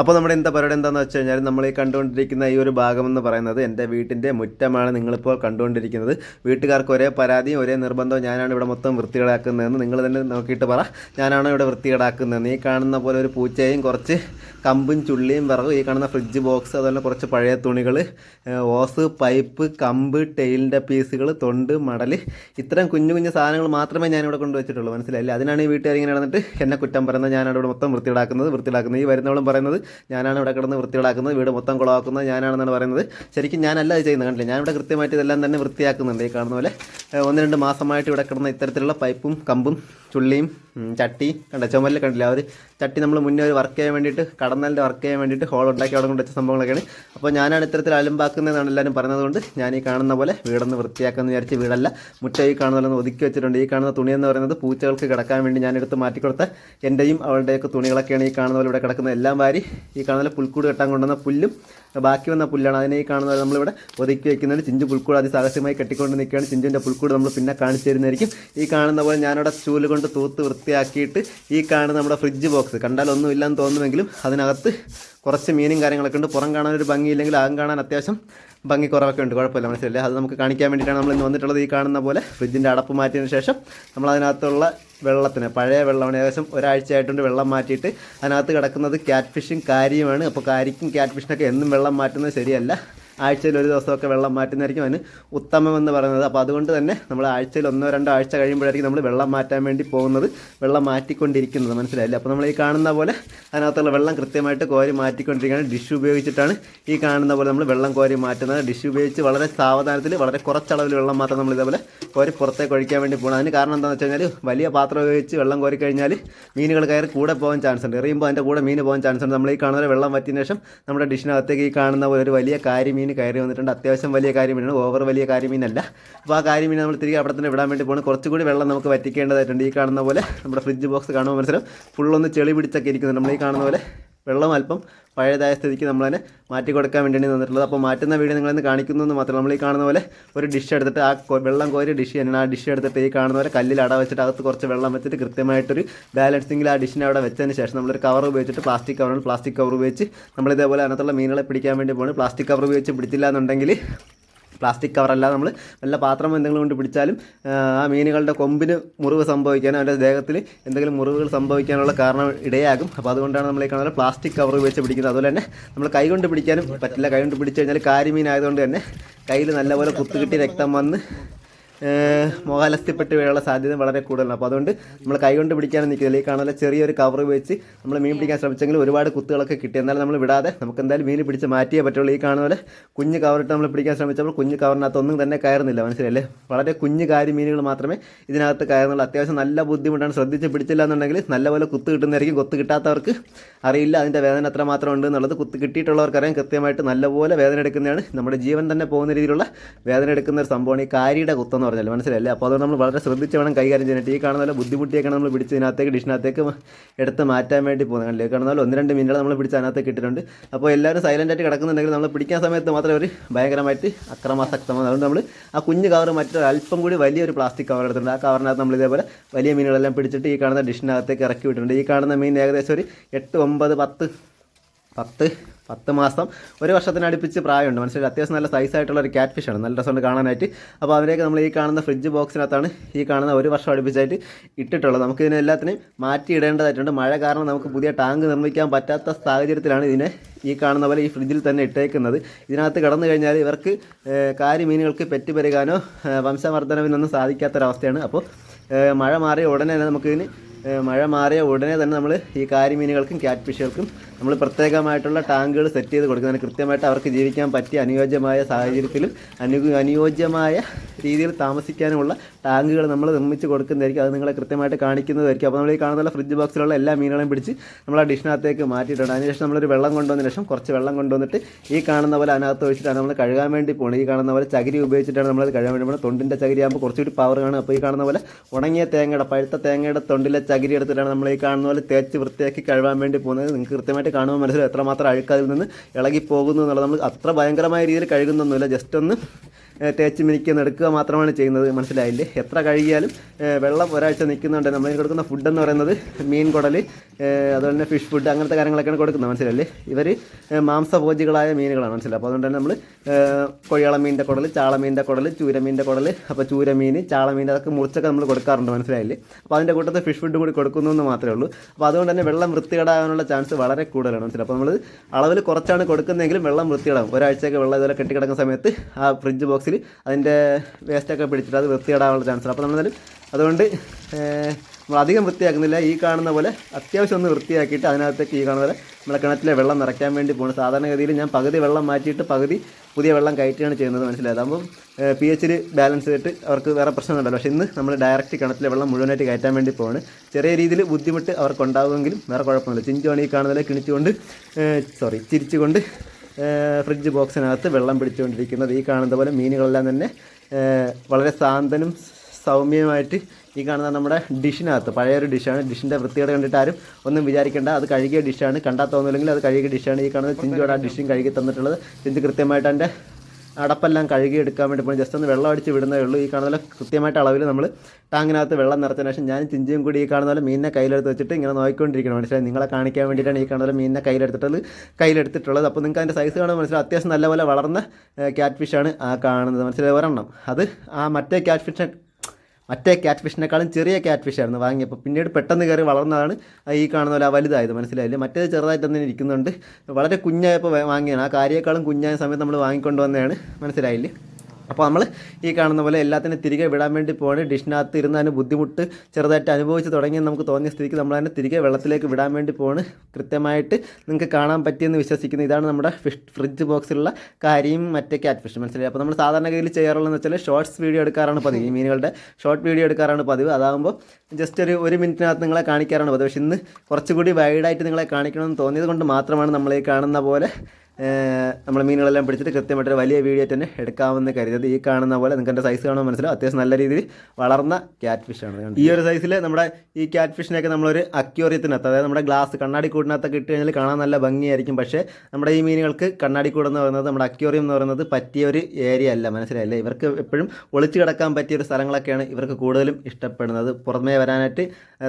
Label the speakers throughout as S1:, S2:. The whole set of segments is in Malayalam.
S1: അപ്പോൾ നമ്മുടെ എന്താ പരിപാടി എന്താണെന്ന് വെച്ച് കഴിഞ്ഞാൽ നമ്മൾ ഈ കണ്ടുകൊണ്ടിരിക്കുന്ന ഈ ഒരു ഭാഗം എന്ന് പറയുന്നത് എന്റെ വീട്ടിന്റെ മുറ്റമാണ് നിങ്ങളിപ്പോൾ കണ്ടുകൊണ്ടിരിക്കുന്നത്. വീട്ടുകാർക്ക് ഒരേ പരാതിയും ഒരേ നിർബന്ധവും ഞാനാണ് ഇവിടെ മൊത്തം വൃത്തികേടാക്കുന്നതെന്ന് നിങ്ങൾ തന്നെ നോക്കിയിട്ട് പറ. ഞാനാണ് ഇവിടെ വൃത്തികേടാക്കുന്നതെന്ന്. ഈ കാണുന്ന പോലെ ഒരു പൂച്ചയും കുറച്ച് കമ്പും ചുള്ളിയും വിറകും ഈ കാണുന്ന ഫ്രിഡ്ജ് ബോക്സ് അതുപോലെ കുറച്ച് പഴയ തുണികൾ ഓസ് പൈപ്പ് കമ്പ് ടെയിലിന്റെ പീസുകൾ തൊണ്ട് മടൽ ഇത്തരം കുഞ്ഞു കുഞ്ഞു സാധനങ്ങൾ മാത്രമേ ഞാനിവിടെ കൊണ്ടുവച്ചിട്ടുള്ളൂ മനസ്സിലായില്ലേ? അതിനാണ് ഈ വീട്ടുകാർ ഇങ്ങനെ നടന്നിട്ട് എന്നെ കുറ്റം പറയുന്നത്. ഞാനാണ് ഇവിടെ മൊത്തം വൃത്തിയിടാക്കുന്നത് വൃത്തിയിടാക്കുന്നത് ഈ വരുന്നവളും പറയുന്നത് ഞാനാണ് ഇവിടെ കിടന്ന് വൃത്തിയാക്കുന്നത് വീട് മൊത്തം കുളമാക്കുന്നത് ഞാനാണെന്നാണ് പറയുന്നത്. ശരിക്കും ഞാനല്ല അത് ചെയ്യുന്നത് കണ്ടില്ല? ഞാനിവിടെ കൃത്യമായിട്ട് ഇതെല്ലാം തന്നെ വൃത്തിയാക്കുന്നുണ്ട് ഈ കാണുന്ന പോലെ. ഒന്ന് രണ്ട് മാസമായിട്ട് ഇവിടെ കിടന്ന ഇത്തരത്തിലുള്ള പൈപ്പും കമ്പും ചുള്ളിയും ചട്ടി കണ്ട? ചുമലിൽ കണ്ടില്ല? അവർ ചട്ടി നമ്മൾ മുന്നേ ഒരു വർക്ക് ചെയ്യാൻ വേണ്ടിയിട്ട് കടന്നലിന്റെ വർക്ക് ചെയ്യാൻ വേണ്ടിയിട്ട് ഹോൾ ഉണ്ടാക്കി അവിടെ കൊണ്ട് വെച്ച സംഭവങ്ങളൊക്കെയാണ്. അപ്പോൾ ഞാനാണ് ഇത്തരത്തിൽ അലമ്പാക്കുന്നതെന്നാണ് എല്ലാവരും പറഞ്ഞതുകൊണ്ട് ഞാൻ ഈ കാണുന്ന പോലെ വീടൊന്ന് വൃത്തിയാക്കാമെന്ന് വിചാരിച്ച് വീടല്ല മുറ്റ ഈ കാണുന്ന ഒതുക്കി വെച്ചിട്ടുണ്ട്. ഈ കാണുന്ന തുണി എന്ന് പറയുന്നത് പൂച്ചകൾക്ക് കിടക്കാൻ വേണ്ടി ഞാൻ എടുത്ത് മാറ്റിക്കൊടുത്ത എന്റെയും അവളുടെയൊക്കെ തുണികളൊക്കെയാണ് ഈ കാണുന്ന പോലെ ഇവിടെ കിടക്കുന്ന എല്ലാം വാരി ഈ കാണുന്ന പുൽക്കൂട് കെട്ടാൻ കൊണ്ടുവന്ന പുല്ലും ബാക്കി വന്ന പുല്ലാണ്. അതിനെ ഈ കാണുന്ന പോലെ നമ്മളിവിടെ ഒതുക്കി വെക്കുന്നുണ്ട്. ചിഞ്ചു പുൽക്കൂട് അതിസാഹസ്യമായി കെട്ടിക്കൊണ്ട് നിൽക്കുകയാണ്. ചിഞ്ചുവിന്റെ പുൽക്കൂട് നമ്മൾ പിന്നെ കാണിച്ചു തരുന്നതായിരിക്കും. ഈ കാണുന്ന പോലെ ഞാനവിടെ ചൂൽ കൊണ്ട് തൂത്ത് വൃത്തിയാക്കിയിട്ട് ഈ കാണുന്ന നമ്മുടെ ഫ്രിഡ്ജ് ബോക്സ് കണ്ടാൽ ഒന്നും ഇല്ലെന്ന് തോന്നുമെങ്കിലും അതിനകത്ത് കുറച്ച് മീനും കാര്യങ്ങളൊക്കെ ഉണ്ട്. പുറം കാണാൻ ഒരു ഭംഗിയില്ലെങ്കിൽ അകം കാണാൻ അത്യാവശ്യം ഭംഗി കുറവൊക്കെ ഉണ്ട്. കുഴപ്പമില്ല മനസ്സിലല്ലേ അത് നമുക്ക് കാണിക്കാൻ വേണ്ടിയിട്ടാണ് നമ്മൾ ഇന്ന് വന്നിട്ടുള്ളത് ഈ കാണുന്ന പോലെ. ഫ്രിഡ്ജിന്റെ അടപ്പ് മാറ്റിയതിന് ശേഷം നമ്മൾ അതിനകത്തുള്ള വെള്ളത്തിന് പഴയ വെള്ളമാണ്. ഏകദേശം ഒരാഴ്ചയായിട്ടുണ്ട് വെള്ളം മാറ്റിയിട്ട് അതിനകത്ത് കിടക്കുന്നത് ക്യാറ്റ് ഫിഷും കാരിയുമാണ്. അപ്പോൾ കാരിക്കും ക്യാറ്റ് ഫിഷിനൊക്കെ എന്നും വെള്ളം മാറ്റുന്നത് ശരിയല്ല. ആഴ്ചയിൽ ഒരു ദിവസമൊക്കെ വെള്ളം മാറ്റുന്നതായിരിക്കും അതിന് ഉത്തമമെന്ന് പറയുന്നത്. അപ്പോൾ അതുകൊണ്ട് തന്നെ നമ്മൾ ആഴ്ചയിൽ ഒന്നോ രണ്ടോ ആഴ്ച കഴിയുമ്പോഴായിരിക്കും നമ്മൾ വെള്ളം മാറ്റാൻ വേണ്ടി പോകുന്നത്. വെള്ളം മാറ്റിക്കൊണ്ടിരിക്കുന്നത്. മനസ്സിലായില്ലേ? അപ്പോൾ നമ്മൾ ഈ കാണുന്ന പോലെ അതിനകത്തുള്ള വെള്ളം കൃത്യമായിട്ട് കോരി മാറ്റിക്കൊണ്ടിരിക്കുകയാണ്. ഡിഷ് ഉപയോഗിച്ചിട്ടാണ് ഈ കാണുന്ന പോലെ നമ്മൾ വെള്ളം കോരി മാറ്റുന്നത്. ഡിഷ് ഉപയോഗിച്ച് വളരെ സാവധാനത്തിൽ വളരെ കുറച്ചളവിൽ വെള്ളം മാത്രം നമ്മൾ ഇതേപോലെ കോരി പുറത്തേക്ക് ഒഴിക്കാൻ വേണ്ടി പോകണം അതിന് കാരണം എന്താണെന്ന് വെച്ച് കഴിഞ്ഞാൽ വലിയ പാത്രം ഉപയോഗിച്ച് വെള്ളം കോരി കഴിഞ്ഞാൽ മീനുകൾ കയറി കൂടെ പോകാൻ ചാൻസ് ഉണ്ട്. എറിയുമ്പോൾ അതിന്റെ കൂടെ മീൻ പോകാൻ ചാൻസ് ഉണ്ട്. നമ്മൾ ഈ കാണുന്ന വെള്ളം വറ്റിയതിന് ശേഷം നമ്മുടെ ഡിഷിനകത്തേക്ക് ഈ കാണുന്ന പോലെ ഒരു വലിയ കാരിമീൻ കയറി വന്നിട്ടുണ്ട്. അത്യാവശ്യം വലിയ കരിമീനാണ് ഓവർ വലിയ കരിമീനല്ല അപ്പോൾ ആ കരിമീൻ നമ്മൾ തിരികെ അവിടെ തന്നെ വിടാൻ വേണ്ടി പോകണം കുറച്ചുകൂടി വെള്ളം നമുക്ക് വറ്റിക്കേണ്ടതായിട്ടുണ്ട്. ഈ കാണുന്ന പോലെ നമ്മുടെ ഫ്രിഡ്ജ് ബോക്സ് കാണുമ്പോൾ മനസ്സിലും ഫുള്ളൊന്ന് ചെളി പിടിച്ചൊക്കെ ഇരിക്കുന്നുണ്ട്. നമ്മൾ ഈ കാണുന്ന പോലെ വെള്ളം അല്പം പഴയതായ സ്ഥിതിക്ക് നമ്മൾ തന്നെ മാറ്റി കൊടുക്കാൻ വേണ്ടിയാണ് തന്നിട്ടുള്ളത്. അപ്പോൾ മാറ്റുന്ന വീഡിയോ നിങ്ങളെന്ന് കാണിക്കുന്നു എന്ന് മാത്രം നമ്മൾ ഈ കാണുന്ന പോലെ ഒരു ഡിഷ് എടുത്തിട്ട് ആ വെള്ളം കോരി ഡിഷ് തന്നെയാണ് ആ ഡിഷ് എടുത്തിട്ട് ഈ കാണുന്ന പോലെ കല്ലിൽ അട വെച്ചിട്ട് അകത്ത് കുറച്ച് വെള്ളം വെച്ചിട്ട് കൃത്യമായിട്ടൊരു ബാലൻസിങ്ങിൽ ആ ഡിഷിനെ അവിടെ വെച്ചതിന് ശേഷം നമ്മളൊരു കവർ ഉപയോഗിച്ചിട്ട് പ്ലാസ്റ്റിക് കവറാണ് പ്ലാസ്റ്റിക് കവർ ഉപയോഗിച്ച് നമ്മൾ ഇതേപോലെ അതിനകത്തുള്ള മീനുകളെ പിടിക്കാൻ വേണ്ടി പോകുന്നത് പ്ലാസ്റ്റിക് കവർ ഉപയോഗിച്ച് പിടിച്ചില്ല എന്നുണ്ടെങ്കിൽ പ്ലാസ്റ്റിക് കവറല്ല നമ്മൾ നല്ല പാത്രം എന്തെങ്കിലും കൊണ്ട് പിടിച്ചാലും ആ, മീനുകളുടെ കൊമ്പിന് മുറിവ് സംഭവിക്കാനും അവന്റെ ദേഹത്തിൽ എന്തെങ്കിലും മുറിവുകൾ സംഭവിക്കാനുള്ള കാരണം ഇടയാകും. അപ്പോൾ അതുകൊണ്ടാണ് നമ്മൾ ഈ കാണുന്നത് പ്ലാസ്റ്റിക് കവർ ഉപയോഗിച്ച് പിടിക്കുന്നത്. അതുപോലെ തന്നെ നമ്മൾ കൈ കൊണ്ട് പിടിക്കാനും പറ്റില്ല. കൈ കൊണ്ട് പിടിച്ചു കഴിഞ്ഞാൽ കാരിമീൻ ആയതുകൊണ്ട് തന്നെ കയ്യിൽ നല്ലപോലെ കുത്തുകിട്ടി രക്തം വന്ന് മോഹാലസ്യപ്പെട്ട് വീഴാനുള്ള സാധ്യത വളരെ കൂടുതലാണ്. അപ്പോൾ അതുകൊണ്ട് നമ്മൾ കൈകൊണ്ട് പിടിക്കാനും നിൽക്കുന്നില്ല ഈ കാണുന്ന ചെറിയൊരു കവർ വെച്ച് നമ്മൾ മീൻ പിടിക്കാൻ ശ്രമിച്ചെങ്കിൽ ഒരുപാട് കുത്തുകളൊക്കെ കിട്ടി. എന്നാലും നമ്മൾ വിടാതെ നമുക്ക് എന്തായാലും മീൻ പിടിച്ച് മാറ്റിയേ പറ്റുള്ളൂ. ഈ കാണുന്ന പോലെ കുഞ്ഞ് കവറിട്ട് നമ്മൾ പിടിക്കാൻ ശ്രമിച്ചപ്പോൾ കുഞ്ഞ് കവറിനകത്ത് ഒന്നും തന്നെ കയറുന്നില്ല. മനസ്സിലല്ലേ വളരെ കുഞ്ഞ് കാരി മീനുകൾ മാത്രമേ ഇതിനകത്ത് കയറുന്നുള്ളൂ. അത്യാവശ്യം നല്ല ബുദ്ധിമുട്ടാണ്. ശ്രദ്ധിച്ച് പിടിച്ചില്ല എന്നുണ്ടെങ്കിൽ നല്ലപോലെ കുത്ത് കിട്ടുന്നതായിരിക്കും. കൊത്ത് കിട്ടാത്തവർക്ക് അറിയില്ല. അതിന്റെ വേദന എത്ര മാത്രം ഉണ്ട് എന്നുള്ളത് കുത്ത് കിട്ടിയിട്ടുള്ളവർക്കറിയാം. കൃത്യമായിട്ട് നല്ലപോലെ വേദന എടുക്കുന്നതാണ്. നമ്മുടെ ജീവൻ തന്നെ പോകുന്ന രീതിയിലുള്ള വേദന എടുക്കുന്ന ഒരു സംഭവമാണ് ഈ കാരിയുടെ കുത്തെന്ന് പറഞ്ഞാൽ മനസ്സിലല്ലേ അപ്പോൾ അതുകൊണ്ട് നമ്മൾ വളരെ ശ്രദ്ധിച്ച് വേണം കൈകാര്യം ചെയ്യാനായിട്ട് ഈ കാണുന്ന പോലെ ബുദ്ധിമുട്ടിയൊക്കെ നമ്മൾ പിടിച്ച് ഇതിനകത്തേക്ക് ഡിഷിനകത്തേക്ക് എടുത്ത് മാറ്റാൻ വേണ്ടി പോകുന്നത് കണ്ടില്ലേ കാണുന്ന ഒന്ന് രണ്ട് മിനിറ്റ് നമ്മൾ പിടിച്ച് അതിനകത്തേക്ക് ഇട്ടിട്ടുണ്ട്. അപ്പോൾ എല്ലാവരും സൈലന്റ് ആയിട്ട് കിടക്കുന്നുണ്ടെങ്കിൽ നമ്മൾ പിടിക്കാൻ സമയത്ത് മാത്രം ഒരു ഭയങ്കരമായിട്ട് അക്രമാസക്തമാണ്. അതുകൊണ്ട് നമ്മൾ ആ കുഞ്ഞ് കവർ മറ്റൊരു അല്പം കൂടി വലിയൊരു പ്ലാസ്റ്റിക് കവർ എടുത്തിട്ടുണ്ട്. ആ കവറിനകത്ത് നമ്മൾ ഇതേപോലെ വലിയ മീനുകളെല്ലാം പിടിച്ചിട്ട് ഈ കാണുന്ന ഡിഷിനകത്തേക്ക് ഇറക്കി വിട്ടിട്ടുണ്ട്. ഈ കാണുന്ന മീൻ ഏകദേശം ഒരു എട്ട് ഒമ്പത് പത്ത് പത്ത് പത്ത് മാസം. ഒരു വർഷത്തിന് അടുപ്പിച്ച് പ്രായമുണ്ട്. മനസ്സിലായി? അത്യാവശ്യം നല്ല സൈസ് ആയിട്ടുള്ള ഒരു ക്യാറ്റ് ഫിഷാണ് നല്ല രസമുണ്ട് കാണാനായിട്ട്. അപ്പോൾ അതിലേക്ക് നമ്മൾ ഈ കാണുന്ന ഫ്രിഡ്ജ് ബോക്സിനകത്താണ് ഈ കാണുന്ന ഒരു വർഷം അടുപ്പിച്ചായിട്ട് ഇട്ടിട്ടുള്ളത്. നമുക്ക് ഇതിനെ എല്ലാത്തിനെയും മാറ്റി ഇടേണ്ടതായിട്ടുണ്ട്. മഴ കാരണം നമുക്ക് പുതിയ ടാങ്ക് നിർമ്മിക്കാൻ പറ്റാത്ത സാഹചര്യത്തിലാണ് ഇതിനെ ഈ കാണുന്ന പോലെ ഈ ഫ്രിഡ്ജിൽ തന്നെ ഇട്ടേക്കുന്നത്. ഇതിനകത്ത് കടന്നു കഴിഞ്ഞാൽ ഇവർക്ക് ഏഹ്, കാരി മീനുകൾക്ക് പെറ്റ് പെരുകാനോ ഏഹ്, വംശവർദ്ധനവിനൊന്നും സാധിക്കാത്തൊരവസ്ഥയാണ്. അപ്പോൾ മഴ മാറിയ ഉടനെ തന്നെ നമുക്കിതിന് മഴ മാറിയ ഉടനെ തന്നെ നമ്മൾ ഈ കാരിമീനുകൾക്കും ക്യാറ്റ് ഫിഷുകൾക്കും നമ്മൾ പ്രത്യേകമായിട്ടുള്ള ടാങ്കുകൾ സെറ്റ് ചെയ്ത് കൊടുക്കുന്നതിന് കൃത്യമായിട്ട് അവർക്ക് ജീവിക്കാൻ പറ്റിയ അനുയോജ്യമായ സാഹചര്യത്തിലും അനു അനുയോജ്യമായ രീതിയിൽ താമസിക്കാനുമുള്ള ടാങ്കുകൾ നമ്മൾ നിർമ്മിച്ച് കൊടുക്കുന്നതായിരിക്കും. അത് നിങ്ങളെ കൃത്യമായിട്ട് കാണിക്കുന്നതായിരിക്കും. അപ്പോൾ നമ്മൾ ഈ കാണുന്ന ഫ്രിഡ്ജ് ബോക്സിലുള്ള എല്ലാ മീനുകളെയും പിടിച്ച് നമ്മൾ ആ ഡിഷിനകത്തേക്ക് മാറ്റിയിട്ടുണ്ട്. അതിനുശേഷം നമ്മളൊരു വെള്ളം കൊണ്ടുവന്നതിന് ശേഷം കുറച്ച് വെള്ളം കൊണ്ടുവന്നിട്ട് ഈ കാണുന്ന പോലെ അതിനകത്ത് ഒഴിച്ചിട്ടാണ് നമ്മൾ കഴുകാൻ വേണ്ടി പോകുന്നത് ഈ കാണുന്ന പോലെ ചകിരി ഉപയോഗിച്ചിട്ടാണ് നമ്മളത് കഴുകാൻ വേണ്ടി പോകുന്നത് തൊണ്ടിന്റെ ചകിരി ആകുമ്പോൾ കുറച്ചുകൂടി പവർ കാണും. അപ്പോൾ ഈ കാണുന്ന പോലെ ഉണങ്ങിയ തേങ്ങയുടെ പഴുത്ത തേങ്ങയുടെ തൊണ്ടിലെ ചകിരി എടുത്തിട്ടാണ് നമ്മൾ ഈ കാണുന്ന പോലെ തേച്ച് വൃത്തിയാക്കി കഴുകാൻ വേണ്ടി പോകുന്നത്. നിങ്ങൾക്ക് കൃത്യമായിട്ട് കാണുമ്പോൾ മനസ്സിൽ എത്രമാത്രം അഴുക്ക് നിന്ന് ഇളകി പോകുന്നു എന്നുള്ളത് നമ്മൾ അത്ര ഭയങ്കരമായ രീതിയിൽ കഴുകുന്നൊന്നുമില്ല. ജസ്റ്റ് ഒന്ന് തേച്ച് മിനിക്കൊന്ന് നടക്കുക മാത്രമാണ് ചെയ്യുന്നത്. മനസ്സിലായില്ലേ? എത്ര കഴുകിയാലും വെള്ളം ഒരാഴ്ച നിൽക്കുന്നുണ്ട്. നമ്മൾ കൊടുക്കുന്ന ഫുഡ് എന്ന് പറയുന്നത് മീൻ കുടൽ അതുപോലെ തന്നെ ഫിഷ് ഫുഡ് അങ്ങനത്തെ കാര്യങ്ങളൊക്കെയാണ് കൊടുക്കുന്നത്. മനസ്സിലല്ലേ ഇവർ മാംസഭോജികളായ മീനുകളാണ്. മനസ്സിലായി? അപ്പോൾ അതുകൊണ്ട് തന്നെ നമ്മൾ കൊഴിയാളമീന്റെ കുടൽ ചാളമീന്റെ കുടൽ ചൂരമീന്റെ കുടൽ അപ്പോൾ ചൂരമീൻ ചാളമീൻ അതൊക്കെ മുറിച്ചൊക്കെ നമ്മൾ കൊടുക്കാറുണ്ട്. മനസ്സിലായില്ലേ? അപ്പോൾ അതിന്റെ കൂട്ടത്തിൽ ഫിഷ് ഫുഡ് കൂടി കൊടുക്കുന്നു എന്ന് മാത്രമേ ഉള്ളൂ. അപ്പോൾ അതുകൊണ്ട് തന്നെ വെള്ളം വൃത്തികേടാകാനുള്ള ചാൻസ് വളരെ കൂടുതലാണ്. മനസ്സിലായി? അപ്പോൾ നമ്മൾ അളവിൽ കുറച്ചാണ് കൊടുക്കുന്നതെങ്കിലും വെള്ളം വൃത്തികേടാകും. ഒരാഴ്ചയൊക്കെ വെള്ളം ഇതുപോലെ കെട്ടിക്കിടക്കുന്ന സമയത്ത് ആ ഫ്രിഡ്ജ് ബോക്സിൽ അതിന്റെ വേസ്റ്റൊക്കെ പിടിച്ചിട്ട് അത് വൃത്തിയിടാനുള്ള ചാൻസ് അപ്പോൾ നമ്മൾ അതുകൊണ്ട് നമ്മൾ അധികം വൃത്തിയാക്കുന്നില്ല. ഈ കാണുന്ന പോലെ അത്യാവശ്യം ഒന്ന് വൃത്തിയാക്കിയിട്ട് അതിനകത്തേക്ക് ഈ കാണുന്ന പോലെ നമ്മളെ കിണറ്റിലെ വെള്ളം നിറയ്ക്കാൻ വേണ്ടി പോകുന്നത് സാധാരണഗതിയിൽ ഞാൻ പകുതി വെള്ളം മാറ്റിയിട്ട് പകുതി പുതിയ വെള്ളം കയറ്റിയാണ് ചെയ്യുന്നത് മനസ്സിലായത് അപ്പം പി എച്ചിൽ ബാലൻസ് ചെയ്തിട്ട് അവർക്ക് വേറെ പ്രശ്നമുണ്ടല്ലോ പക്ഷേ ഇന്ന് നമ്മൾ ഡയറക്റ്റ് കിണറ്റിലെ വെള്ളം മുഴുവനായിട്ട് കയറ്റാൻ വേണ്ടി പോവാണ് ചെറിയ രീതിയിൽ ബുദ്ധിമുട്ട് അവർക്ക് ഉണ്ടാവുമെങ്കിലും വേറെ കുഴപ്പമില്ല ചിഞ്ചുവാണ് ഈ കാണുന്നതിലെ കിണിച്ചുകൊണ്ട് സോറി ചിരിച്ചുകൊണ്ട് ഫ്രിഡ്ജ് ബോക്സിനകത്ത് വെള്ളം പിടിച്ചുകൊണ്ടിരിക്കുന്നത്. ഈ കാണുന്ന പോലെ മീനുകളെല്ലാം തന്നെ വളരെ ശാന്തനും സൗമ്യമായിട്ട് ഈ കാണുന്ന നമ്മുടെ ഡിഷിനകത്ത്. പഴയൊരു ഡിഷാണ്. ഡിഷിന്റെ വൃത്തികേട് കണ്ടിട്ട് ആരും ഒന്നും വിചാരിക്കേണ്ട. അത് കഴുകിയ ഡിഷാണ്. കണ്ടാൽ തോന്നില്ലെങ്കിൽ അത് കഴുകിയ ഡിഷാണ്. ഈ കാണുന്ന ചിഞ്ചോട് ആ ഡിഷും കഴുകി തന്നിട്ടുള്ളത്. ചിഞ്ച് കൃത്യമായിട്ട് അതിന്റെ അടപ്പെല്ലാം കഴുകി എടുക്കാൻ വേണ്ടി പോയി. ജസ്റ്റ് ഒന്ന് വെള്ളം അടിച്ച് വിടുന്നേ ഉള്ളൂ. ഈ കാണുന്ന കൃത്യമായിട്ട് അളവിൽ നമ്മൾ ടാങ്കിനകത്ത് വെള്ളം നിറച്ചതിന് ശേഷം ഞാൻ ചിഞ്ചിയും കൂടി ഈ കാണുന്ന മീനിനെ കയ്യിലെടുത്ത് വെച്ചിട്ട് ഇങ്ങനെ നോക്കിക്കൊണ്ടിരിക്കണം മനസ്സിലായി? നിങ്ങളെ കാണിക്കാൻ വേണ്ടിയിട്ടാണ് ഈ കാണുന്ന മീനിനെ കയ്യിലെടുത്തിട്ടുള്ളത് കയ്യിലെടുത്തിട്ടുള്ളത്. അപ്പോൾ നിങ്ങൾക്ക് അതിന്റെ സൈസ് കാണാൻ മനസ്സിലായി അത്യാവശ്യം നല്ലപോലെ വളർന്ന ക്യാറ്റ് ഫിഷാണ് ആ കാണുന്നത്. മനസ്സിലായി? ഒരെണ്ണം. അത് ആ മറ്റേ ക്യാറ്റ് ഫിഷ് മറ്റേ ക്യാറ്റ് ഫിഷിനേക്കാളും ചെറിയ ക്യാറ്റ് ഫിഷായിരുന്നു വാങ്ങിയപ്പോൾ. പിന്നീട് പെട്ടെന്ന് കയറി വളർന്നതാണ് ഈ കാണുന്ന പോലെ വലുതായത്. മനസ്സിലായില്ലേ? മറ്റേത് ചെറുതായിട്ട് തന്നെ ഇരിക്കുന്നുണ്ട്. വളരെ കുഞ്ഞായപ്പോൾ വാങ്ങിയാണ്. ആ കാര്യേക്കാളും കുഞ്ഞായ സമയത്ത് നമ്മൾ വാങ്ങിക്കൊണ്ട് വന്നതാണ്. മനസ്സിലായില്ലേ? അപ്പോൾ നമ്മൾ ഈ കാണുന്ന പോലെ എല്ലാത്തിനും തിരികെ വിടാൻ വേണ്ടി പോവാണ്. ഡിഷിനകത്ത് ഇരുന്ന് അതിന് ബുദ്ധിമുട്ട് ചെറുതായിട്ട് അനുഭവിച്ച് തുടങ്ങി നമുക്ക് തോന്നിയ സ്ഥിതിക്ക് നമ്മൾ അതിനെ തിരികെ വെള്ളത്തിലേക്ക് വിടാൻ വേണ്ടി പോവാണ്. കൃത്യമായിട്ട് നിങ്ങൾക്ക് കാണാൻ പറ്റിയെന്ന് വിശ്വസിക്കുന്നു. ഇതാണ് നമ്മുടെ ഫ്രിഡ്ജ് ബോക്സിലുള്ള കാര്യം മറ്റേ ക്യാറ്റ് ഫിഷ് മനസ്സിലായി അപ്പോൾ നമ്മൾ സാധാരണഗതിയിൽ ചെയ്യാറുള്ളതെന്ന് വെച്ചാൽ ഷോർട്സ് വീഡിയോ എടുക്കാറാണ് പതിവ്. ഈ മീനുകളുടെ ഷോർട്ട് വീഡിയോ എടുക്കാറാണ് പതിവ്. അതാകുമ്പോൾ ജസ്റ്റ് ഒരു ഒരു മിനിറ്റിനകത്ത് നിങ്ങളെ കാണിക്കാറാണ് പതിവ്. പക്ഷേ ഇന്ന് കുറച്ചുകൂടി വൈഡായിട്ട് നിങ്ങളെ കാണിക്കണമെന്ന് തോന്നിയത് കൊണ്ട് മാത്രമാണ് നമ്മൾ ഈ കാണുന്ന പോലെ നമ്മൾ മീനുകളെല്ലാം പിടിച്ചിട്ട് കൃത്യമായിട്ടൊരു വലിയ വീഡിയോ തന്നെ എടുക്കാമെന്ന് കരുതിയത് ഈ കാണുന്ന പോലെ നിങ്ങൾക്ക് എന്റെ സൈസ് കാണുമ്പോൾ മനസ്സിലാവും. അത്യാവശ്യം നല്ല രീതിയിൽ വളർന്ന ക്യാറ്റ് ഫിഷാണ് ഈ ഒരു സൈസിൽ നമ്മുടെ ഈ ക്യാറ്റ് ഫിഷിനെയൊക്കെ നമ്മളൊരു അക്യൂറിയത്തിനകത്ത് അതായത് നമ്മുടെ ഗ്ലാസ് കണ്ണാടി കൂടിനകത്തൊക്കെ ഇട്ട് കഴിഞ്ഞാൽ കാണാൻ നല്ല ഭംഗിയായിരിക്കും. പക്ഷേ നമ്മുടെ ഈ മീനുകൾക്ക് കണ്ണാടി കൂടെന്ന് പറയുന്നത് നമ്മുടെ അക്യൂറിയം എന്ന് പറയുന്നത് പറ്റിയ ഒരു ഏരിയ അല്ല. മനസ്സിലായില്ലേ? ഇവർക്ക് എപ്പോഴും ഒളിച്ചു കിടക്കാൻ പറ്റിയ ഒരു സ്ഥലങ്ങളൊക്കെയാണ് ഇവർക്ക് കൂടുതലും ഇഷ്ടപ്പെടുന്നത്. പുറമേ വരാനായിട്ട്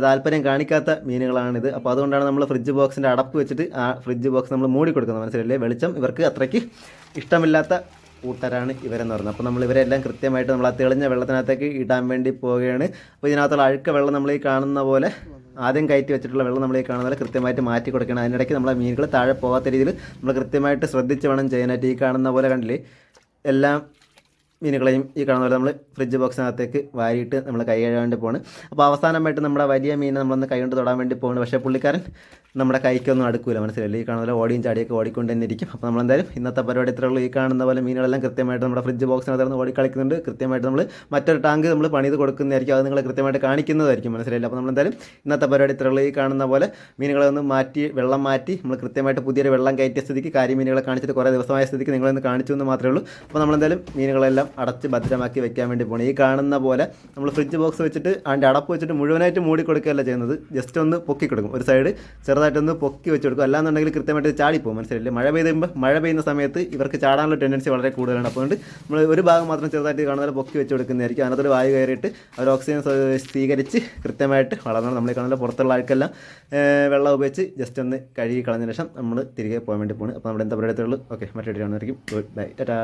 S1: താല്പര്യം കാണിക്കാത്ത മീനുകളാണിത്. അപ്പോൾ അതുകൊണ്ടാണ് നമ്മൾ ഫ്രിഡ്ജ് ബോക്സിന്റെ അടപ്പ് വെച്ചിട്ട് ആ ഫ്രിഡ്ജ് ബോക്സ് നമ്മൾ മൂടി കൊടുക്കുന്നത് മനസ്സിലല്ലേ വെളിച്ചം ഇവർക്ക് അത്രയ്ക്ക് ഇഷ്ടമില്ലാത്ത കൂട്ടരാണ് ഇവരെന്ന് പറയുന്നത്. അപ്പോൾ നമ്മൾ ഇവരെല്ലാം കൃത്യമായിട്ട് നമ്മൾ ആ തെളിഞ്ഞ വെള്ളത്തിനകത്തേക്ക് ഇടാൻ വേണ്ടി പോവുകയാണ്. അപ്പോൾ ഇതിനകത്തുള്ള അഴുക്ക വെള്ളം നമ്മൾ ഈ കാണുന്ന പോലെ ആദ്യം കയറ്റി വെച്ചിട്ടുള്ള വെള്ളം നമ്മൾ ഈ കാണുന്ന പോലെ കൃത്യമായിട്ട് മാറ്റി കൊടുക്കണം. അതിനിടയ്ക്ക് നമ്മളെ മീനുകൾ താഴെ പോകാത്ത രീതിയിൽ നമ്മൾ കൃത്യമായിട്ട് ശ്രദ്ധിച്ച് വേണം ചെയ്യാനായിട്ട് ഈ കാണുന്ന പോലെ കണ്ടില്ലേ? എല്ലാം മീനുകളെയും ഈ കാണുന്ന പോലെ നമ്മൾ ഫ്രിഡ്ജ് ബോക്സിനകത്തേക്ക് വാരിയിട്ട് നമ്മൾ കൈ കഴുകാൻ വേണ്ടി പോവാണ്. അപ്പോൾ അവസാനമായിട്ട് നമ്മുടെ വലിയ മീനെ നമ്മളൊന്ന് കൈ കൊണ്ട് തൊടാൻ വേണ്ടി പോകുന്നു പക്ഷേ പുള്ളിക്കാരൻ നമ്മുടെ കൈക്കൊന്നും അടുക്കൂല മനസ്സിലല്ലേ ഈ കാണുന്ന പോലെ ഓടിയും ചാടിയൊക്കെ ഓടിക്കൊണ്ട് തന്നെ ഇരിക്കും. അപ്പോൾ നമ്മളെന്തായാലും ഇന്നത്തെ പരിപാടി ഇത്രേ ഉള്ളൂ. ഈ കാണുന്ന പോലെ മീനുകളെല്ലാം കൃത്യമായിട്ട് നമ്മുടെ ഫ്രിഡ്ജ് ബോക്സിനകത്ത് നിന്ന് ഓടി കളിക്കുന്നുണ്ട് കൃത്യമായിട്ട് നമ്മൾ മറ്റൊരു ടാങ്ക് നമ്മൾ പണിത് കൊടുക്കുന്നതായിരിക്കും. അത് നിങ്ങൾ കൃത്യമായിട്ട് കാണിക്കുന്നതായിരിക്കും. മനസ്സിലായില്ല? അപ്പോൾ നമ്മളെന്തായാലും ഇന്നത്തെ പരിപാടി ഇത്രേ ഉള്ളൂ. ഈ കാണുന്ന പോലെ മീനുകളെ ഒന്ന് മാറ്റി വെള്ളം മാറ്റി നമ്മൾ കൃത്യമായിട്ട് പുതിയൊരു വെള്ളം കയറ്റിയ സ്ഥിതിക്ക് കാര്യം മീനുകളെ കാണിച്ചിട്ട് കുറേ ദിവസമായ സ്ഥിതിക്ക് നിങ്ങളൊന്ന് കാണിച്ചു എന്ന് മാത്രമേ ഉള്ളൂ. അപ്പോൾ നമ്മളെന്തായാലും മീനുകളെല്ലാം അടച്ച് ഭദ്രമാക്കി വെക്കാൻ വേണ്ടി പോകണം ഈ കാണുന്ന പോലെ നമ്മൾ ഫ്രിഡ്ജ് ബോക്സ് വെച്ചിട്ട് അതിന്റെ അടപ്പ് വെച്ചിട്ട് മുഴുവനായിട്ട് മൂടി കൊടുക്കുകയല്ല ചെയ്യുന്നത്. ജസ്റ്റ് ഒന്ന് പൊക്കി കൊടുക്കും. ഒരു സൈഡ് ചെറുതായിട്ടൊന്ന് പൊക്കി വെച്ച് കൊടുക്കും. അല്ലാന്നുണ്ടെങ്കിൽ കൃത്യമായിട്ട് ചാടിപ്പോകും മനസ്സിലായില്ലേ? മഴ പെയ്യുമ്പോൾ മഴ പെയ്യുന്ന സമയത്ത് ഇവർക്ക് ചാടാനുള്ള ടെൻഡൻസി വളരെ കൂടുതലാണ്. അപ്പോൾ നമ്മൾ ഒരു ഭാഗം മാത്രം ചെറുതായിട്ട് കാണുന്ന പൊക്കി വെച്ച് കൊടുക്കുന്നതായിരിക്കും. അതിനകത്തൊരു വായു കയറിയിട്ട് അവർ ഓക്സിജൻ സ്വീകരിച്ച് കൃത്യമായിട്ട് വളർന്നാൽ നമ്മൾ കാണുന്ന പുറത്തുള്ള ആൾക്കെല്ലാം വെള്ളം ഉപയോഗിച്ച് ജസ്റ്റ് ഒന്ന് കഴുകി കളഞ്ഞ ശേഷം നമ്മൾ തിരികെ പോകാൻ വേണ്ടി പോകുന്നത് അപ്പോൾ നമ്മുടെ എന്താ പറയുക ഓക്കെ മറ്റൊരു കാണുന്നതായിരിക്കും. Good bye Tata